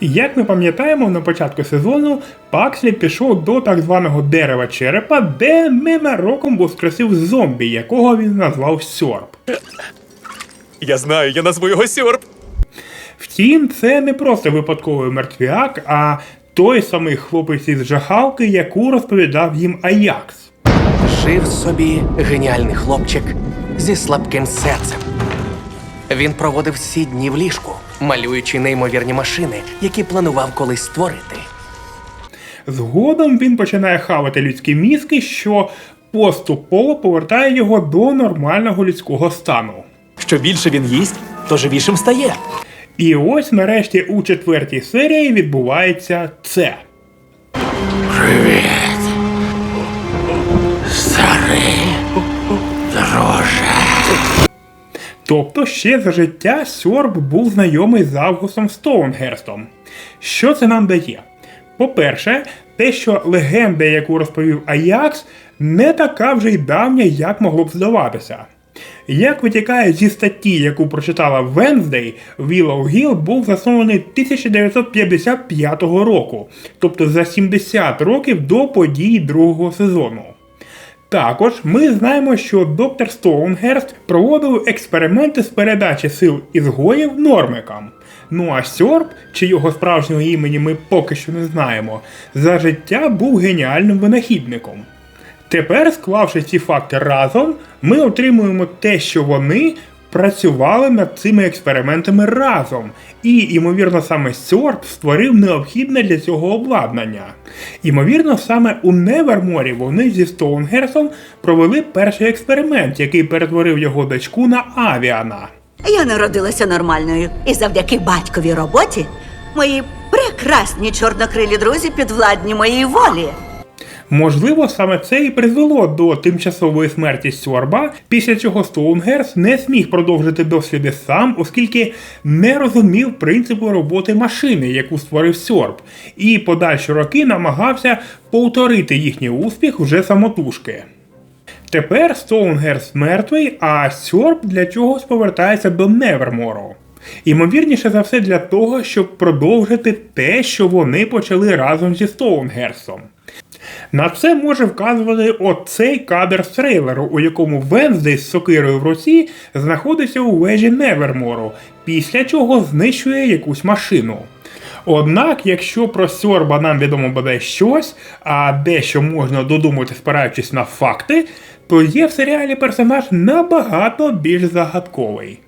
Як ми пам'ятаємо, на початку сезону Пакслі пішов до так званого дерева черепа, де ненароком воскресив зомбі, якого він назвав Сьорб. Я знаю, я назву його Сьорб. Втім, це не просто випадковий мертвяк, а той самий хлопець із жахалки, яку розповідав їм Аякс. Жив собі геніальний хлопчик зі слабким серцем. Він проводив всі дні в ліжку, малюючи неймовірні машини, які планував колись створити. Згодом він починає хавати людські мізки, що поступово повертає його до нормального людського стану. Що більше він їсть, то живішим стає. І ось нарешті у четвертій серії відбувається це. Тобто ще за життя Сьорб був знайомий з Августом Стоунгерстом. Що це нам дає? По-перше, те, що легенда, яку розповів Аякс, не така вже й давня, як могло б здаватися. Як витікає зі статті, яку прочитала Венздей, Willow Hill був заснований 1955 року, тобто за 70 років до подій другого сезону. Також ми знаємо, що доктор Стоунгерст проводив експерименти з передачі сил ізгоїв нормикам. Ну а Сьорб, чи його справжнього імені ми поки що не знаємо, за життя був геніальним винахідником. Тепер, склавши ці факти разом, ми отримуємо те, що вони працювали над цими експериментами разом, і, ймовірно, саме Сьорб створив необхідне для цього обладнання. Ймовірно, саме у Неверморі вони зі Стоунгерсом провели перший експеримент, який перетворив його дочку на авіана. Я народилася нормальною, і завдяки батьковій роботі мої прекрасні чорнокрилі друзі підвладні моїй волі. Можливо, саме це і призвело до тимчасової смерті Сьорба, після чого Стоунгерс не зміг продовжити досліди сам, оскільки не розумів принципу роботи машини, яку створив Сьорб, і подальші роки намагався повторити їхній успіх вже самотужки. Тепер Стоунгерс мертвий, а Сьорб для чогось повертається до Невермору. Ймовірніше за все для того, щоб продовжити те, що вони почали разом зі Стоунгерсом. На це може вказувати оцей кадр з трейлеру, у якому Венздей з сокирою в руці знаходиться у вежі Невермору, після чого знищує якусь машину. Однак, якщо про Сьорба нам відомо бодай щось, а дещо можна додумати, спираючись на факти, то є в серіалі персонаж набагато більш загадковий.